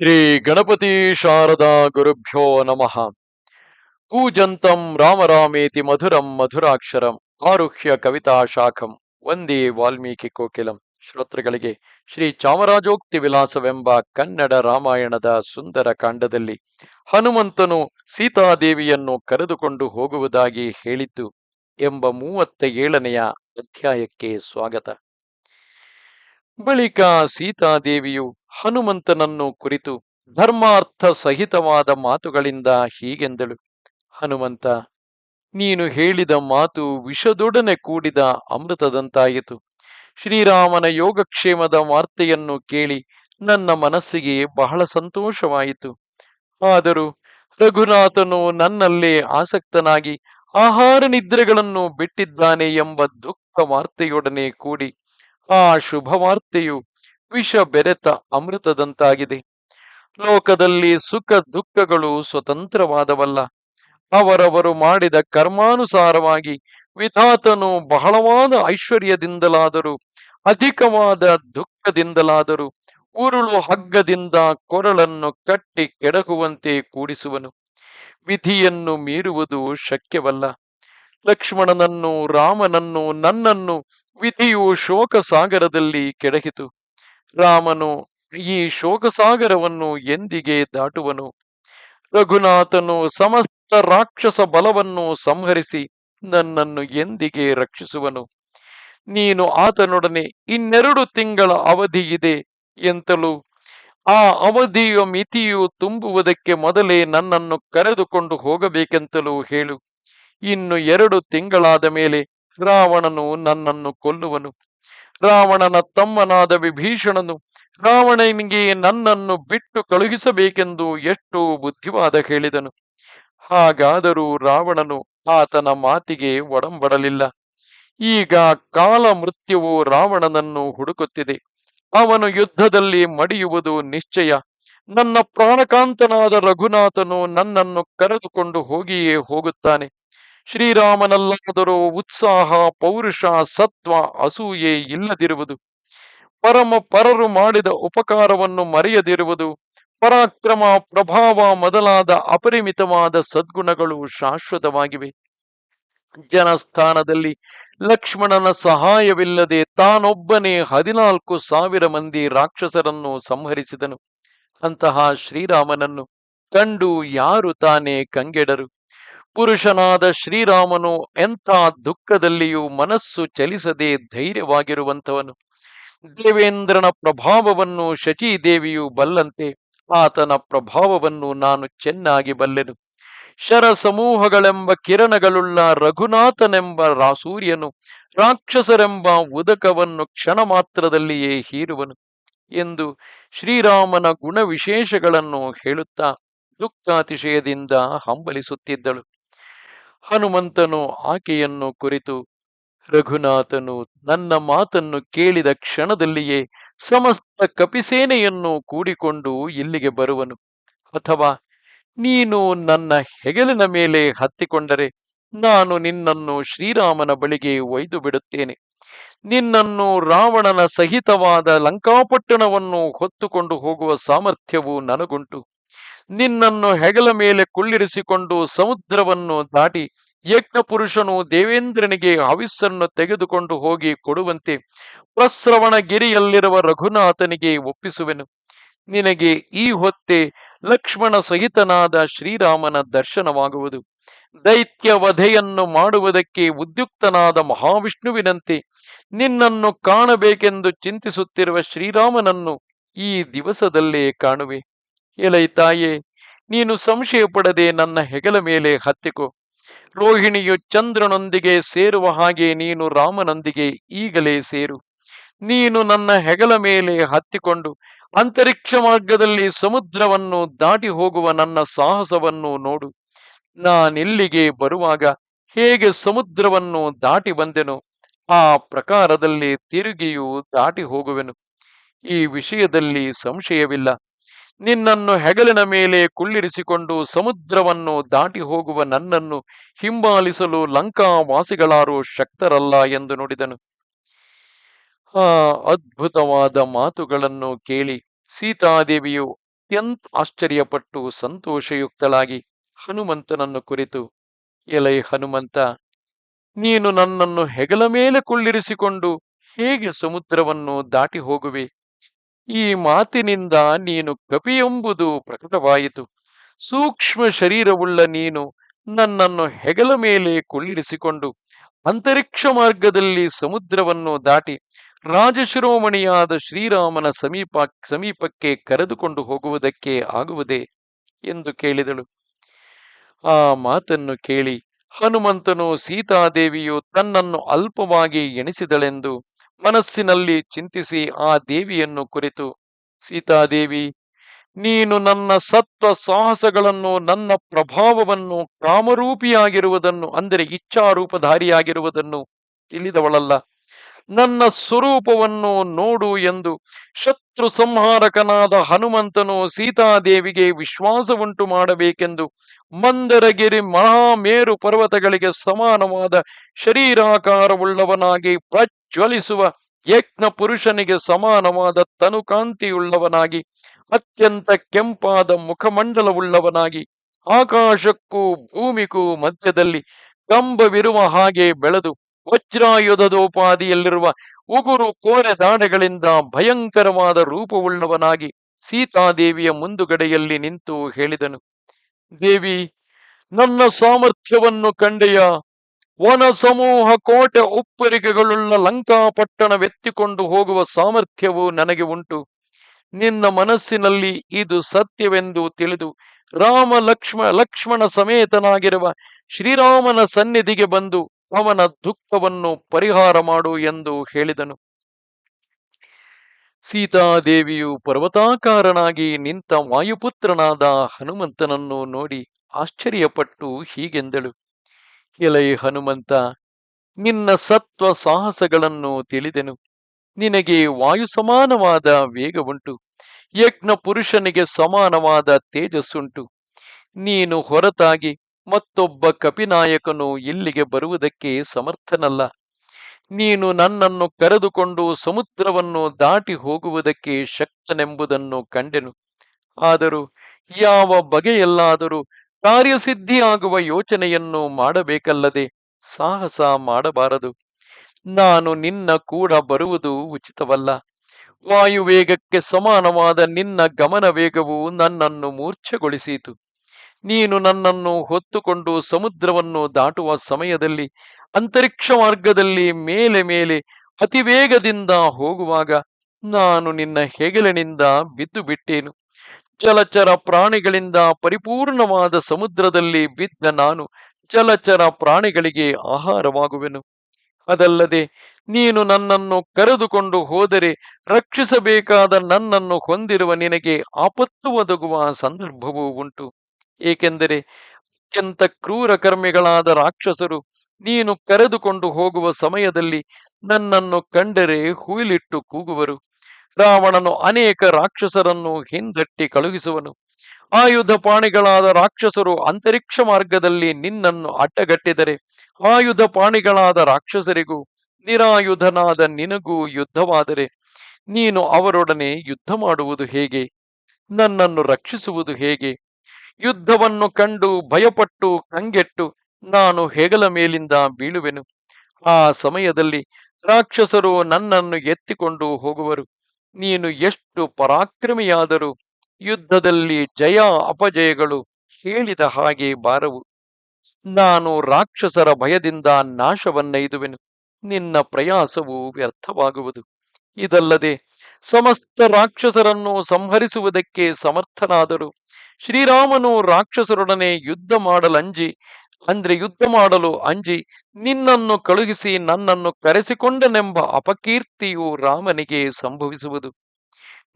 ಶ್ರೀ ಗಣಪತಿ ಶಾರದಾ ಗುರುಭ್ಯೋ ನಮಃ. ಕೂಜಂತಂ ರಾಮರಾಮೇತಿ ಮಧುರಂ ಮಧುರಾಕ್ಷರಂ ಆರುಹ್ಯ ಕವಿತಾ ಶಾಖಂ ಒಂದೇ ವಾಲ್ಮೀಕಿ ಕೋಕಿಲಂ. ಶ್ರೋತೃಗಳಿಗೆ ಶ್ರೀ ಚಾಮರಾಜೋಕ್ತಿ ವಿಲಾಸವೆಂಬ ಕನ್ನಡ ರಾಮಾಯಣದ ಸುಂದರ ಕಾಂಡದಲ್ಲಿ ಹನುಮಂತನು ಸೀತಾದೇವಿಯನ್ನು ಕರೆದುಕೊಂಡು ಹೋಗುವುದಾಗಿ ಹೇಳಿದ್ದು ಎಂಬ ಮೂವತ್ತ ಏಳನೆಯ ಅಧ್ಯಾಯಕ್ಕೆ ಸ್ವಾಗತ. ಬಳಿಕ ಸೀತಾದೇವಿಯು ಹನುಮಂತನನ್ನು ಕುರಿತು ಧರ್ಮಾರ್ಥ ಸಹಿತವಾದ ಮಾತುಗಳಿಂದ ಹೀಗೆಂದಳು. ಹನುಮಂತ, ನೀನು ಹೇಳಿದ ಮಾತು ವಿಷದೊಡನೆ ಕೂಡಿದ ಅಮೃತದಂತಾಯಿತು. ಶ್ರೀರಾಮನ ಯೋಗಕ್ಷೇಮದ ವಾರ್ತೆಯನ್ನು ಕೇಳಿ ನನ್ನ ಮನಸ್ಸಿಗೆ ಬಹಳ ಸಂತೋಷವಾಯಿತು. ಆದರೂ ರಘುನಾಥನು ನನ್ನಲ್ಲೇ ಆಸಕ್ತನಾಗಿ ಆಹಾರ ನಿದ್ರೆಗಳನ್ನು ಬಿಟ್ಟಿದ್ದಾನೆ ಎಂಬ ದುಃಖ ವಾರ್ತೆಯೊಡನೆ ಕೂಡಿ ಆ ಶುಭ ವಾರ್ತೆಯು ವಿಷ ಬೆರೆತ ಅಮೃತದಂತಾಗಿದೆ. ಲೋಕದಲ್ಲಿ ಸುಖ ದುಃಖಗಳು ಸ್ವತಂತ್ರವಾದವಲ್ಲ. ಅವರವರು ಮಾಡಿದ ಕರ್ಮಾನುಸಾರವಾಗಿ ವಿಧಾತನು ಬಹಳವಾದ ಐಶ್ವರ್ಯದಿಂದಲಾದರೂ, ಅಧಿಕವಾದ ದುಃಖದಿಂದಲಾದರೂ. ಉರುಳು ಹಗ್ಗದಿಂದ ಕೊರಳನ್ನು ಕಟ್ಟಿ ಕೆಡಕುವಂತೆ ಕೂಡಿಸುವನು. ವಿಧಿಯನ್ನು ಮೀರುವುದು ಶಕ್ಯವಲ್ಲ. ಲಕ್ಷ್ಮಣನನ್ನು ರಾಮನನ್ನು ನನ್ನನ್ನು ವಿಧಿಯು ಶೋಕ ಸಾಗರದಲ್ಲಿ ಕೆಡಹಿತು. ರಾಮನು ಈ ಶೋಕಸಾಗರವನ್ನು ಎಂದಿಗೆ ದಾಟುವನು? ರಘುನಾಥನು ಸಮಸ್ತ ರಾಕ್ಷಸ ಬಲವನ್ನು ಸಂಹರಿಸಿ ನನ್ನನ್ನು ಎಂದಿಗೆ ರಕ್ಷಿಸುವನು? ನೀನು ಆತನೊಡನೆ ಇನ್ನೆರಡು ತಿಂಗಳ ಅವಧಿ ಇದೆ ಎಂತಲೂ? ಆ ಅವಧಿಯ ಮಿತಿಯು ತುಂಬುವುದಕ್ಕೆ ಮೊದಲೇ ನನ್ನನ್ನು ಕರೆದುಕೊಂಡು ಹೋಗಬೇಕೆಂತಲೂ ಹೇಳು. ಇನ್ನು ಎರಡು ತಿಂಗಳಾದ ಮೇಲೆ ರಾವಣನು ನನ್ನನ್ನು ಕೊಲ್ಲುವನು. ರಾವಣನ ತಮ್ಮನಾದ ವಿಭೀಷಣನು ರಾವಣನಿಗೆ ನನ್ನನ್ನು ಬಿಟ್ಟು ಕಳುಹಿಸಬೇಕೆಂದು ಎಷ್ಟು ಬುದ್ಧಿವಾದ ಹೇಳಿದನು. ಹಾಗಾದರೂ ರಾವಣನು ಆತನ ಮಾತಿಗೆ ಒಡಂಬಡಲಿಲ್ಲ. ಈಗ ಕಾಲ ಮೃತ್ಯುವು ರಾವಣನನ್ನು ಹುಡುಕುತ್ತಿದೆ. ಅವನು ಯುದ್ಧದಲ್ಲಿ ಮಡಿಯುವುದು ನಿಶ್ಚಯ. ನನ್ನ ಪ್ರಾಣಕಾಂತನಾದ ರಘುನಾಥನು ನನ್ನನ್ನು ಕರೆದುಕೊಂಡು ಹೋಗಿಯೇ ಹೋಗುತ್ತಾನೆ. ಶ್ರೀರಾಮನಲ್ಲಾದರೂ ಉತ್ಸಾಹ, ಪೌರುಷ, ಸತ್ವ ಅಸೂಯೆ ಇಲ್ಲದಿರುವುದು. ಪರಮ ಪರರು ಮಾಡಿದ ಉಪಕಾರವನ್ನು ಮರೆಯದಿರುವುದು. ಪರಾಕ್ರಮ, ಪ್ರಭಾವ ಮೊದಲಾದ ಅಪರಿಮಿತವಾದ ಸದ್ಗುಣಗಳು ಶಾಶ್ವತವಾಗಿವೆ. ಜನಸ್ಥಾನದಲ್ಲಿ ಲಕ್ಷ್ಮಣನ ಸಹಾಯವಿಲ್ಲದೆ ತಾನೊಬ್ಬನೇ ಹದಿನಾಲ್ಕು ಸಾವಿರ ಮಂದಿ ರಾಕ್ಷಸರನ್ನು ಸಂಹರಿಸಿದನು. ಅಂತಹ ಶ್ರೀರಾಮನನ್ನು ಕಂಡು ಯಾರು ತಾನೇ ಕಂಗೆಡರು? ಪುರುಷನಾದ ಶ್ರೀರಾಮನು ಎಂಥ ದುಃಖದಲ್ಲಿಯೂ ಮನಸ್ಸು ಚಲಿಸದೆ ಧೈರ್ಯವಾಗಿರುವಂತವನು ದೇವೇಂದ್ರನ ಪ್ರಭಾವವನ್ನು ಶಚೀದೇವಿಯು ಬಲ್ಲಂತೆ ಆತನ ಪ್ರಭಾವವನ್ನು ನಾನು ಚೆನ್ನಾಗಿ ಬಲ್ಲೆನು. ಶರ ಸಮೂಹಗಳೆಂಬ ಕಿರಣಗಳುಳ್ಳ ರಘುನಾಥನೆಂಬ ರಾಸೂರ್ಯನು ರಾಕ್ಷಸರೆಂಬ ಉದಕವನ್ನು ಕ್ಷಣ ಮಾತ್ರದಲ್ಲಿಯೇ ಹೀರುವನು ಎಂದು ಶ್ರೀರಾಮನ ಗುಣವಿಶೇಷಗಳನ್ನು ಹೇಳುತ್ತಾ ದುಃಖಾತಿಶಯದಿಂದ ಹಂಬಲಿಸುತ್ತಿದ್ದಳು. ಹನುಮಂತನು ಆಕೆಯನ್ನು ಕುರಿತು, ರಘುನಾಥನು, ನನ್ನ ಮಾತನ್ನು ಕೇಳಿದ ಕ್ಷಣದಲ್ಲಿಯೇ ಸಮಸ್ತ ಕಪಿಸೇನೆಯನ್ನು ಕೂಡಿಕೊಂಡು ಇಲ್ಲಿಗೆ ಬರುವನು. ಅಥವಾ ನೀನು ನನ್ನ ಹೆಗಲಿನ ಮೇಲೆ ಹತ್ತಿಕೊಂಡರೆ ನಾನು ನಿನ್ನನ್ನು ಶ್ರೀರಾಮನ ಬಳಿಗೆ ಒಯ್ದು ಬಿಡುತ್ತೇನೆ. ನಿನ್ನನ್ನು ರಾವಣನ ಸಹಿತವಾದ ಲಂಕಾಪಟ್ಟಣವನ್ನು ಹೊತ್ತುಕೊಂಡು ಹೋಗುವ ಸಾಮರ್ಥ್ಯವು ನನಗುಂಟು. ನಿನ್ನನ್ನು ಹೆಗಲ ಮೇಲೆ ಕುಳ್ಳಿರಿಸಿಕೊಂಡು ಸಮುದ್ರವನ್ನು ದಾಟಿ ಯಜ್ಞ ಪುರುಷನು ದೇವೇಂದ್ರನಿಗೆ ಹವಿಸ್ಸನ್ನು ತೆಗೆದುಕೊಂಡು ಹೋಗಿ ಕೊಡುವಂತೆ ಪ್ರಸ್ರವಣಗಿರಿಯಲ್ಲಿರುವ ರಘುನಾಥನಿಗೆ ಒಪ್ಪಿಸುವೆನು. ನಿನಗೆ ಈ ಹೊತ್ತೆ ಲಕ್ಷ್ಮಣ ಸಹಿತನಾದ ಶ್ರೀರಾಮನ ದರ್ಶನವಾಗುವುದು. ದೈತ್ಯ ವಧೆಯನ್ನು ಮಾಡುವುದಕ್ಕೆ ಉದ್ಯುಕ್ತನಾದ ಮಹಾವಿಷ್ಣುವಿನಂತೆ ನಿನ್ನನ್ನು ಕಾಣಬೇಕೆಂದು ಚಿಂತಿಸುತ್ತಿರುವ ಶ್ರೀರಾಮನನ್ನು ಈ ದಿವಸದಲ್ಲೇ ಕಾಣುವೆ. ಎಲೈ ತಾಯೇ ನೀನು ಸಂಶಯ ಪಡದೆ ನನ್ನ ಹೆಗಲ ಮೇಲೆ ಹತ್ತಿಕೋ. ರೋಹಿಣಿಯು ಚಂದ್ರನೊಂದಿಗೆ ಸೇರುವ ಹಾಗೆ ನೀನು ರಾಮನೊಂದಿಗೆ ಈಗಲೇ ಸೇರು. ನೀನು ನನ್ನ ಹೆಗಲ ಮೇಲೆ ಹತ್ತಿಕೊಂಡು ಅಂತರಿಕ್ಷ ಮಾರ್ಗದಲ್ಲಿ ಸಮುದ್ರವನ್ನು ದಾಟಿ ಹೋಗುವ ನನ್ನ ಸಾಹಸವನ್ನು ನೋಡು. ನಾನಿಲ್ಲಿಗೆ ಬರುವಾಗ ಹೇಗೆ ಸಮುದ್ರವನ್ನು ದಾಟಿ ಬಂದೆನು ಆ ಪ್ರಕಾರದಲ್ಲಿ ತಿರುಗಿಯೂ ದಾಟಿ ಹೋಗುವೆನು. ಈ ವಿಷಯದಲ್ಲಿ ಸಂಶಯವಿಲ್ಲ. ನಿನ್ನನ್ನು ಹೆಗಲಿನ ಮೇಲೆ ಕುಳ್ಳಿರಿಸಿಕೊಂಡು ಸಮುದ್ರವನ್ನು ದಾಟಿ ಹೋಗುವ ನನ್ನನ್ನು ಹಿಂಬಾಲಿಸಲು ಲಂಕಾವಾಸಿಗಳಾರು ಶಕ್ತರಲ್ಲ ಎಂದು ನುಡಿದನು. ಆ ಅದ್ಭುತವಾದ ಮಾತುಗಳನ್ನು ಕೇಳಿ ಸೀತಾದೇವಿಯು ಅತ್ಯಂತ ಆಶ್ಚರ್ಯಪಟ್ಟು ಸಂತೋಷಯುಕ್ತಳಾಗಿ ಹನುಮಂತನನ್ನು ಕುರಿತು, ಎಲೈ ಹನುಮಂತ, ನೀನು ನನ್ನನ್ನು ಹೆಗಲ ಮೇಲೆ ಕುಳ್ಳಿರಿಸಿಕೊಂಡು ಹೇಗೆ ಸಮುದ್ರವನ್ನು ದಾಟಿ ಹೋಗುವೆ? ಈ ಮಾತಿನಿಂದ ನೀನು ಕಪಿಯೆಂಬುದು ಪ್ರಕಟವಾಯಿತು. ಸೂಕ್ಷ್ಮ ಶರೀರವುಳ್ಳ ನೀನು ನನ್ನನ್ನು ಹೆಗಲ ಮೇಲೆ ಕುಳ್ಳಿರಿಸಿಕೊಂಡು ಅಂತರಿಕ್ಷ ಮಾರ್ಗದಲ್ಲಿ ಸಮುದ್ರವನ್ನು ದಾಟಿ ರಾಜಶಿರೋಮಣಿಯಾದ ಶ್ರೀರಾಮನ ಸಮೀಪ, ಸಮೀಪಕ್ಕೆ ಕರೆದುಕೊಂಡು ಹೋಗುವುದಕ್ಕೆ ಆಗುವುದೇ ಎಂದು ಕೇಳಿದಳು. ಆ ಮಾತನ್ನು ಕೇಳಿ ಹನುಮಂತನು ಸೀತಾದೇವಿಯು ತನ್ನನ್ನು ಅಲ್ಪವಾಗಿ ಎಣಿಸಿದಳೆಂದು ಮನಸ್ಸಿನಲ್ಲಿ ಚಿಂತಿಸಿ ಆ ದೇವಿಯನ್ನು ಕುರಿತು, ಸೀತಾದೇವಿ, ನೀನು ನನ್ನ ಸತ್ವ ಸಾಹಸಗಳನ್ನು, ನನ್ನ ಪ್ರಭಾವವನ್ನು ಕಾಮರೂಪಿಯಾಗಿರುವುದನ್ನು, ಅಂದರೆ ಇಚ್ಛಾರೂಪಧಾರಿಯಾಗಿರುವುದನ್ನು ತಿಳಿದವಳಲ್ಲ. ನನ್ನ ಸ್ವರೂಪವನ್ನು ನೋಡು ಎಂದು ಶತ್ರು ಸಂಹಾರಕನಾದ ಹನುಮಂತನು ಸೀತಾದೇವಿಗೆ ವಿಶ್ವಾಸವುಂಟು ಮಾಡಬೇಕೆಂದು ಮಂದರಗಿರಿ ಮಹಾಮೇರು ಪರ್ವತಗಳಿಗೆ ಸಮಾನವಾದ ಶರೀರಾಕಾರವುಳ್ಳವನಾಗಿ ಪ್ರಜ್ವಲಿಸುವ ಯಜ್ಞ ಪುರುಷನಿಗೆ ಸಮಾನವಾದ ತನುಕಾಂತಿಯುಳ್ಳವನಾಗಿ, ಅತ್ಯಂತ ಕೆಂಪಾದ ಮುಖಮಂಡಲವುಳ್ಳವನಾಗಿ, ಆಕಾಶಕ್ಕೂ ಭೂಮಿಗೂ ಮಧ್ಯದಲ್ಲಿ ಕಂಬವಿರುವ ಹಾಗೆ ಬೆಳೆದು ವಜ್ರಾಯುಧದೋಪಾದಿಯಲ್ಲಿರುವ ಉಗುರು ಕೋರೆ ದಾಡೆಗಳಿಂದ ಭಯಂಕರವಾದ ರೂಪವುಳ್ಳವನಾಗಿ ಸೀತಾದೇವಿಯ ಮುಂದುಗಡೆಯಲ್ಲಿ ನಿಂತು ಹೇಳಿದನು, ದೇವಿ, ನನ್ನ ಸಾಮರ್ಥ್ಯವನ್ನು ಕಂಡೆಯ? ವನ ಸಮೂಹ ಕೋಟೆ ಉಪ್ಪರಿಕೆಗಳುಳ್ಳ ಲಂಕಾಪಟ್ಟಣ ವೆತ್ತಿಕೊಂಡು ಹೋಗುವ ಸಾಮರ್ಥ್ಯವು ನನಗೆ ಉಂಟು. ನಿನ್ನ ಮನಸ್ಸಿನಲ್ಲಿ ಇದು ಸತ್ಯವೆಂದು ತಿಳಿದು ರಾಮ ಲಕ್ಷ್ಮ, ಲಕ್ಷ್ಮಣ ಸಮೇತನಾಗಿರುವ ಶ್ರೀರಾಮನ ಸನ್ನಿಧಿಗೆ ಬಂದು ಅವನ ದುಃಖವನ್ನು ಪರಿಹಾರ ಮಾಡು ಎಂದು ಹೇಳಿದನು. ಸೀತಾದೇವಿಯು ಪರ್ವತಾಕಾರನಾಗಿ ನಿಂತ ವಾಯುಪುತ್ರನಾದ ಹನುಮಂತನನ್ನು ನೋಡಿ ಆಶ್ಚರ್ಯಪಟ್ಟು ಹೀಗೆಂದಳು. ಎಲೈ ಹನುಮಂತ, ನಿನ್ನ ಸತ್ವ ಸಾಹಸಗಳನ್ನು ತಿಳಿದೆನು. ನಿನಗೆ ವಾಯು ಸಮಾನವಾದ ವೇಗವುಂಟು. ಯಜ್ಞ ಪುರುಷನಿಗೆ ಸಮಾನವಾದ ತೇಜಸ್ಸುಂಟು. ನೀನು ಹೊರತಾಗಿ ಮತ್ತೊಬ್ಬ ಕಪಿನಾಯಕನು ಇಲ್ಲಿಗೆ ಬರುವುದಕ್ಕೆ ಸಮರ್ಥನಲ್ಲ. ನೀನು ನನ್ನನ್ನು ಕರೆದುಕೊಂಡು ಸಮುದ್ರವನ್ನು ದಾಟಿ ಹೋಗುವುದಕ್ಕೆ ಶಕ್ತನೆಂಬುದನ್ನು ಕಂಡೆನು. ಆದರೂ ಯಾವ ಬಗೆಯಲ್ಲಾದರೂ ಕಾರ್ಯಸಿದ್ಧಿಯಾಗುವ ಯೋಚನೆಯನ್ನು ಮಾಡಬೇಕಲ್ಲದೆ ಸಾಹಸ ಮಾಡಬಾರದು. ನಾನು ನಿನ್ನ ಕೂಡ ಬರುವುದು ಉಚಿತವಲ್ಲ. ವಾಯುವೇಗಕ್ಕೆ ಸಮಾನವಾದ ನಿನ್ನ ಗಮನ ವೇಗವು ನನ್ನನ್ನು ಮೂರ್ಛೆಗೊಳಿಸಿತು. ನೀನು ನನ್ನನ್ನು ಹೊತ್ತುಕೊಂಡು ಸಮುದ್ರವನ್ನು ದಾಟುವ ಸಮಯದಲ್ಲಿ, ಅಂತರಿಕ್ಷ ಮಾರ್ಗದಲ್ಲಿ ಮೇಲೆ ಮೇಲೆ ಅತಿವೇಗದಿಂದ ಹೋಗುವಾಗ ನಾನು ನಿನ್ನ ಹೆಗಲಿನಿಂದ ಬಿದ್ದು ಬಿಟ್ಟೇನು? ಜಲಚರ ಪ್ರಾಣಿಗಳಿಂದ ಪರಿಪೂರ್ಣವಾದ ಸಮುದ್ರದಲ್ಲಿ ಬಿದ್ದ ನಾನು ಜಲಚರ ಪ್ರಾಣಿಗಳಿಗೆ ಆಹಾರವಾಗುವೆನು. ಅದಲ್ಲದೆ ನೀನು ನನ್ನನ್ನು ಕರೆದುಕೊಂಡು ಹೋದರೆ ರಕ್ಷಿಸಬೇಕಾದ ನನ್ನನ್ನು ಹೊಂದಿರುವ ನಿನಗೆ ಆಪತ್ತು ಒದಗುವ ಸಂದರ್ಭವೂ ಉಂಟು. ಏಕೆಂದರೆ ಅತ್ಯಂತ ಕ್ರೂರ ಕರ್ಮಿಗಳಾದ ರಾಕ್ಷಸರು ನೀನು ಕರೆದುಕೊಂಡು ಹೋಗುವ ಸಮಯದಲ್ಲಿ ನನ್ನನ್ನು ಕಂಡರೆ ಹುಯಿಲಿಟ್ಟು ಕೂಗುವರು. ರಾವಣನು ಅನೇಕ ರಾಕ್ಷಸರನ್ನು ಹಿಂದಟ್ಟಿ ಕಳುಹಿಸುವನು. ಆಯುಧ ಪಾಣಿಗಳಾದ ರಾಕ್ಷಸರು ಅಂತರಿಕ್ಷ ಮಾರ್ಗದಲ್ಲಿ ನಿನ್ನನ್ನು ಅಡ್ಡಗಟ್ಟಿದರೆ, ಆಯುಧ ಪಾಣಿಗಳಾದ ರಾಕ್ಷಸರಿಗೂ ನಿರಾಯುಧನಾದ ನಿನಗೂ ಯುದ್ಧವಾದರೆ, ನೀನು ಅವರೊಡನೆ ಯುದ್ಧ ಮಾಡುವುದು ಹೇಗೆ? ನನ್ನನ್ನು ರಕ್ಷಿಸುವುದು ಹೇಗೆ? ಯುದ್ಧವನ್ನು ಕಂಡು ಭಯಪಟ್ಟು ಕಂಗೆಟ್ಟು ನಾನು ಹೆಗಲ ಮೇಲಿಂದ ಬೀಳುವೆನು. ಆ ಸಮಯದಲ್ಲಿ ರಾಕ್ಷಸರು ನನ್ನನ್ನು ಎತ್ತಿಕೊಂಡು ಹೋಗುವರು. ನೀನು ಎಷ್ಟು ಪರಾಕ್ರಮಿಯಾದರೂ ಯುದ್ಧದಲ್ಲಿ ಜಯ ಅಪಜಯಗಳು ಹೇಳಿದ ಹಾಗೆ ಬಾರವು. ನಾನು ರಾಕ್ಷಸರ ಭಯದಿಂದ ನಾಶವನ್ನೈದುವೆನು. ನಿನ್ನ ಪ್ರಯಾಸವು ವ್ಯರ್ಥವಾಗುವುದು. ಇದಲ್ಲದೆ ಸಮಸ್ತ ರಾಕ್ಷಸರನ್ನು ಸಂಹರಿಸುವುದಕ್ಕೆ ಸಮರ್ಥನಾದರು. ಶ್ರೀರಾಮನು ರಾಕ್ಷಸರೊಡನೆ ಯುದ್ಧ ಮಾಡಲಂಜಿ ಅಂದ್ರೆ ಯುದ್ಧ ಮಾಡಲು ಅಂಜಿ, ನಿನ್ನನ್ನು ಕಳುಹಿಸಿ ನನ್ನನ್ನು ಕರೆಸಿಕೊಂಡನೆಂಬ ಅಪಕೀರ್ತಿಯು ರಾಮನಿಗೆ ಸಂಭವಿಸುವುದು.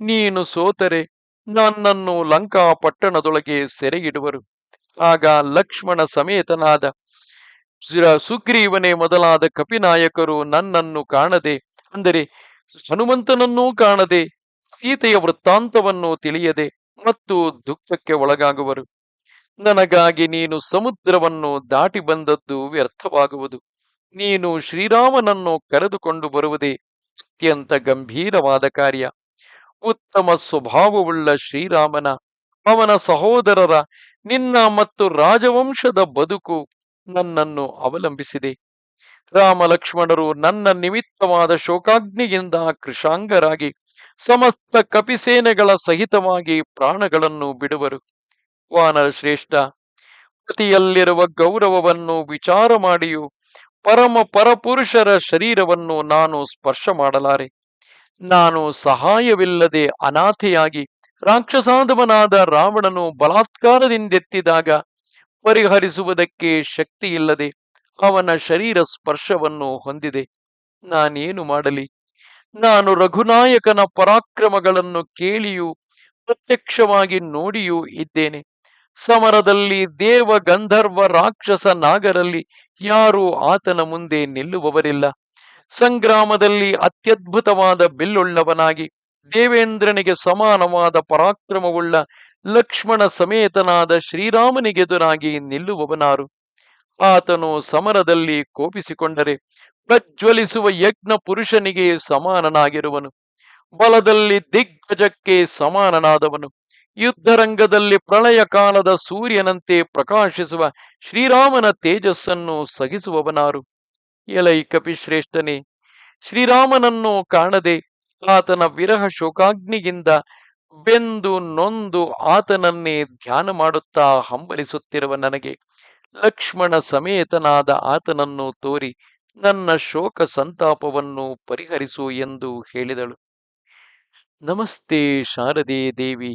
ನೀನು ಸೋತರೆ ನನ್ನನ್ನು ಲಂಕಾ ಪಟ್ಟಣದೊಳಗೆ ಸೆರೆಯಿಡುವರು. ಆಗ ಲಕ್ಷ್ಮಣ ಸಮೇತನಾದ ಸುರ- ಸುಗ್ರೀವನೇ ಮೊದಲಾದ ಕಪಿನಾಯಕರು ನನ್ನನ್ನು ಕಾಣದೆ, ಅಂದರೆ ಹನುಮಂತನನ್ನೂ ಕಾಣದೆ, ಸೀತೆಯ ವೃತ್ತಾಂತವನ್ನು ತಿಳಿಯದೆ ಮತ್ತು ದುಃಖಕ್ಕೆ ಒಳಗಾಗುವರು. ನನಗಾಗಿ ನೀನು ಸಮುದ್ರವನ್ನು ದಾಟಿ ಬಂದದ್ದು ವ್ಯರ್ಥವಾಗುವುದು. ನೀನು ಶ್ರೀರಾಮನನ್ನು ಕರೆದುಕೊಂಡು ಬರುವುದೇ ಅತ್ಯಂತ ಗಂಭೀರವಾದ ಕಾರ್ಯ. ಉತ್ತಮ ಸ್ವಭಾವವುಳ್ಳ ಶ್ರೀರಾಮನ, ಅವನ ಸಹೋದರರ, ನಿನ್ನ ಮತ್ತು ರಾಜವಂಶದ ಬದುಕು ನನ್ನನ್ನು ಅವಲಂಬಿಸಿದೆ. ರಾಮ ಲಕ್ಷ್ಮಣರು ನನ್ನ ನಿಮಿತ್ತವಾದ ಶೋಕಾಗ್ನಿಯಿಂದ ಕೃಷಾಂಗರಾಗಿ ಸಮಸ್ತ ಕಪಿಸೇನೆಗಳ ಸಹಿತವಾಗಿ ಪ್ರಾಣಗಳನ್ನು ಬಿಡುವರು. ವಾನರ ಶ್ರೇಷ್ಠ. ಪತಿಯಲ್ಲಿರುವ ಗೌರವವನ್ನು ವಿಚಾರ ಮಾಡಿಯೂ ಪರಮ ಪರಪುರುಷರ ಶರೀರವನ್ನು ನಾನು ಸ್ಪರ್ಶ ಮಾಡಲಾರೆ. ನಾನು ಸಹಾಯವಿಲ್ಲದೆ ಅನಾಥೆಯಾಗಿ ರಾಕ್ಷಸಾಧವನಾದ ರಾವಣನು ಬಲಾತ್ಕಾರದಿಂದೆತ್ತಿದಾಗ ಪರಿಹರಿಸುವುದಕ್ಕೆ ಶಕ್ತಿಯಿಲ್ಲದೆ ಅವನ ಶರೀರ ಸ್ಪರ್ಶವನ್ನು ಹೊಂದಿದೆ. ನಾನೇನು ಮಾಡಲಿ? ನಾನು ರಘುನಾಯಕನ ಪರಾಕ್ರಮಗಳನ್ನು ಕೇಳಿಯೂ ಪ್ರತ್ಯಕ್ಷವಾಗಿ ನೋಡಿಯೂ ಇದ್ದೇನೆ. ಸಮರದಲ್ಲಿ ದೇವ ಗಂಧರ್ವ ರಾಕ್ಷಸ ನಾಗರಲ್ಲಿ ಯಾರೂ ಆತನ ಮುಂದೆ ನಿಲ್ಲುವವರಿಲ್ಲ. ಸಂಗ್ರಾಮದಲ್ಲಿ ಅತ್ಯದ್ಭುತವಾದ ಬಿಲ್ಲುಳ್ಳವನಾಗಿ ದೇವೇಂದ್ರನಿಗೆ ಸಮಾನವಾದ ಪರಾಕ್ರಮವುಳ್ಳ ಲಕ್ಷ್ಮಣ ಸಮೇತನಾದ ಶ್ರೀರಾಮನಿಗೆದುರಾಗಿ ನಿಲ್ಲುವವನಾರು. ಆತನು ಸಮರದಲ್ಲಿ ಕೋಪಿಸಿಕೊಂಡರೆ ಪ್ರಜ್ವಲಿಸುವ ಯಜ್ಞ ಪುರುಷನಿಗೆ ಸಮಾನನಾಗಿರುವನು. ಬಲದಲ್ಲಿ ದಿಗ್ಗಜಕ್ಕೆ ಸಮಾನನಾದವನು. ಯುದ್ಧರಂಗದಲ್ಲಿ ಪ್ರಳಯ ಕಾಲದ ಸೂರ್ಯನಂತೆ ಪ್ರಕಾಶಿಸುವ ಶ್ರೀರಾಮನ ತೇಜಸ್ಸನ್ನು ಸಹಿಸುವವನಾರು. ಎಲೈ ಕಪಿಶ್ರೇಷ್ಠನೇ, ಶ್ರೀರಾಮನನ್ನು ಕಾಣದೆ ಆತನ ವಿರಹ ಶೋಕಾಗ್ನಿಗಿಂದ ಬೆಂದು ನೊಂದು ಆತನನ್ನೇ ಧ್ಯಾನ ಮಾಡುತ್ತಾ ಹಂಬಲಿಸುತ್ತಿರುವ ನನಗೆ, ಲಕ್ಷ್ಮಣ ಸಮೇತನಾದ ಆತನನ್ನು ತೋರಿ ನನ್ನ ಶೋಕ ಸಂತಾಪವನ್ನು ಪರಿಹರಿಸು ಎಂದು ಹೇಳಿದಳು. ನಮಸ್ತೆ ಶಾರದೆ ದೇವಿ.